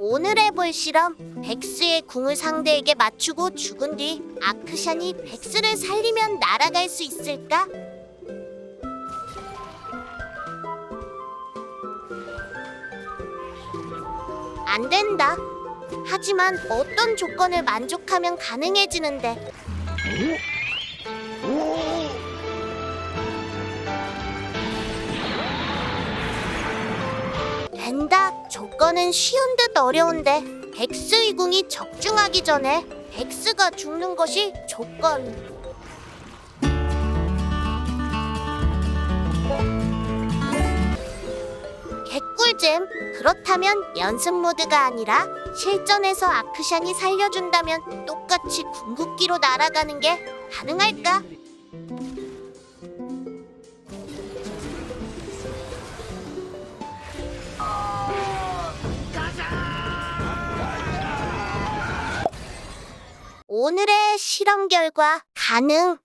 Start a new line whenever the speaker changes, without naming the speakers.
오늘 해볼 실험 백스의 궁을 상대에게 맞추고 죽은 뒤 아크샨이 백스를 살리면 날아갈 수 있을까? 안 된다. 하지만 어떤 조건을 만족하면 가능해지는데 된다. 조건은 쉬운 듯 어려운데 백스 이궁이 적중하기 전에 백스가 죽는 것이 조건. 개꿀잼. 그렇다면 연습 모드가 아니라 실전에서 아크샨이 살려준다면 똑같이 궁극기로 날아가는 게 가능할까? 오늘의 실험 결과 가능.